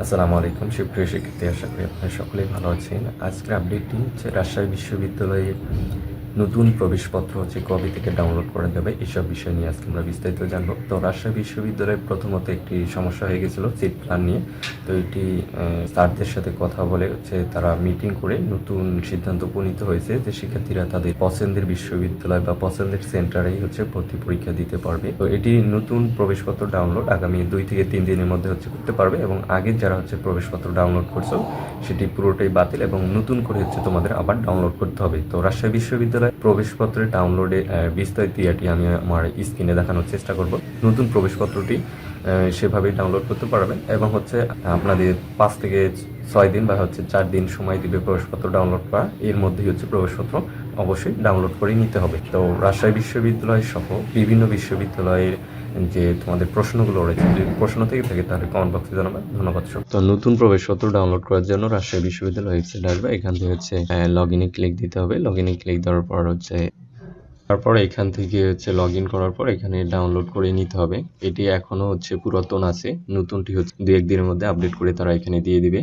আসসালামু আলাইকুম, সুপ্রিয় শিক্ষার্থী, আশা করি আপনারা সকলেই ভালো আছেন। আজকের আপডেটটি হচ্ছে রাজশাহী বিশ্ববিদ্যালয়ের নতুন প্রবেশপত্র হচ্ছে কবে থেকে ডাউনলোড করা যাবে এসব বিষয় নিয়ে আজকে আমরা বিস্তারিত জানব। তো রাজশাহী বিশ্ববিদ্যালয়ে প্রথমত একটি সমস্যা হয়ে গেছিল সিট প্ল্যান নিয়ে। তো এটি স্যারদের সাথে কথা বলে হচ্ছে তারা মিটিং করে নতুন সিদ্ধান্ত উপনীত হয়েছে যে শিক্ষার্থীরা তাদের পছন্দের বিশ্ববিদ্যালয় বা পছন্দের সেন্টারেই হচ্ছে ভর্তি পরীক্ষা দিতে পারবে। তো এটি নতুন প্রবেশপত্র ডাউনলোড আগামী দুই থেকে তিন দিনের মধ্যে হচ্ছে করতে পারবে এবং আগে যারা হচ্ছে প্রবেশপত্র ডাউনলোড করছ, সেটি পুরোটাই বাতিল এবং নতুন করে হচ্ছে তোমাদের আবার ডাউনলোড করতে হবে। তো রাজশাহী বিশ্ববিদ্যালয় প্রবেশপত্রের ডাউনলোডে বিস্তারিত ইয়াটি আমি আমার স্ক্রিনে দেখানোর চেষ্টা করব। নতুন প্রবেশপত্রটি সেভাবেই ডাউনলোড করতে পারবেন এবং হচ্ছে আপনাদের পাঁচ থেকে ছয় দিন বা হচ্ছে চার দিন সময় দিবে প্রবেশপত্র ডাউনলোড করা। এর মধ্যেই হচ্ছে প্রবেশপত্র। অবশ্যই ডাউনলোড করে নিতে হবে। তো রাজশাহী বিশ্ববিদ্যালয় সহ বিভিন্ন বিশ্ববিদ্যালয়ের যে তোমাদের প্রশ্নগুলো রয়েছে, যদি প্রশ্ন থেকে থাকে তাহলে কমেন্ট বক্সে জানাবে। ধন্যবাদ সব। তো নতুন প্রবেশপত্র ডাউনলোড করার জন্য রাজশাহী বিশ্ববিদ্যালয় ওয়েবসাইট আসবে। এখান থেকে হচ্ছে লগ ইনে ক্লিক দিতে হবে। লগ ইনে ক্লিক দেওয়ার পর হচ্ছে, তারপর এখান থেকে হচ্ছে লগ ইন করার পর এখানে ডাউনলোড করে নিতে হবে। এটি এখনও হচ্ছে পুরাতন আছে। নতুনটি হচ্ছে দু একদিনের মধ্যে আপডেট করে তারা এখানে দিয়ে দিবে।